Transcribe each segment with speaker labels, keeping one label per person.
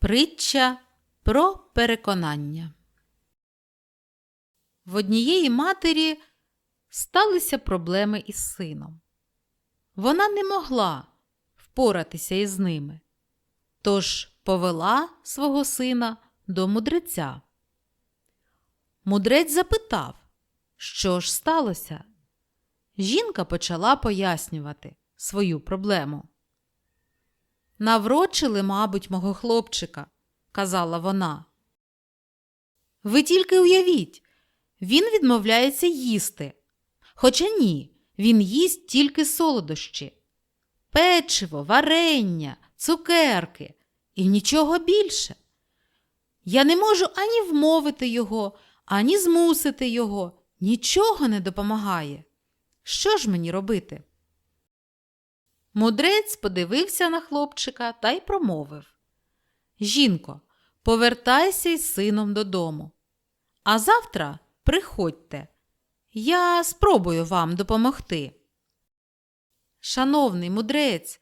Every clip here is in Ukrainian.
Speaker 1: Притча про переконання. В однієї матері сталися проблеми із сином. Вона не могла впоратися із ними, тож повела свого сина до мудреця. Мудрець запитав, що ж сталося. Жінка почала пояснювати свою проблему. Наврочили, мабуть, мого хлопчика, казала вона. Ви тільки уявіть, він відмовляється їсти. Хоча ні, він їсть тільки солодощі, печиво, варення, цукерки і нічого більше. Я не можу ані вмовити його, ані змусити його. Нічого не допомагає. Що ж мені робити? Мудрець подивився на хлопчика та й промовив Жінко, повертайся із сином додому. А завтра приходьте. Я спробую вам допомогти. Шановний мудрець,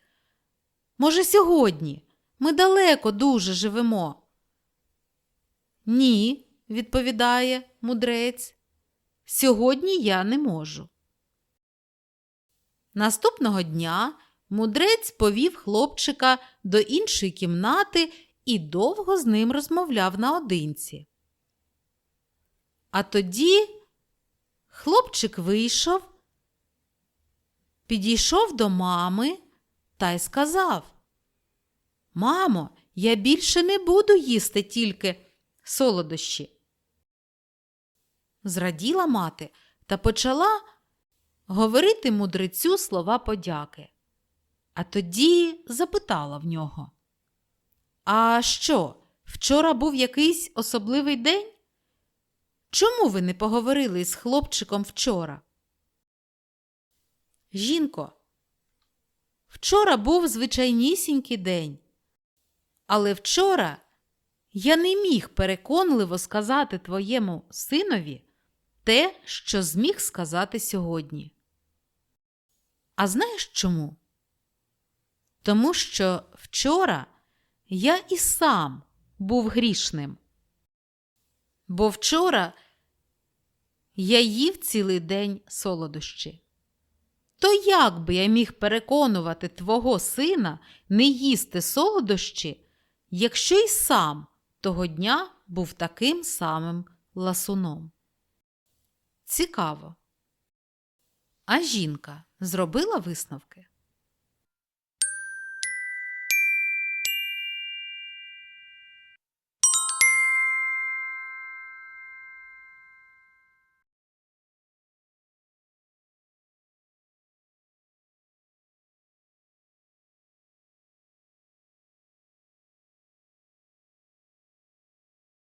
Speaker 1: може, сьогодні ми далеко дуже живемо. Ні, відповідає мудрець. Сьогодні я не можу. Наступного дня мудрець повів хлопчика до іншої кімнати і довго з ним розмовляв наодинці. А тоді хлопчик вийшов, підійшов до мами та й сказав Мамо, я більше не буду їсти тільки солодощі. Зраділа мати та почала говорити мудрецю слова подяки. А тоді запитала в нього А що, вчора був якийсь особливий день? Чому ви не поговорили з хлопчиком вчора? Жінко, вчора був звичайнісінький день, але вчора я не міг переконливо сказати твоєму синові те, що зміг сказати сьогодні. А знаєш чому? Тому що вчора я і сам був грішним. Бо вчора я їв цілий день солодощі. То як би я міг переконувати твого сина не їсти солодощі, якщо й сам того дня був таким самим ласуном? Цікаво. А жінка зробила висновки?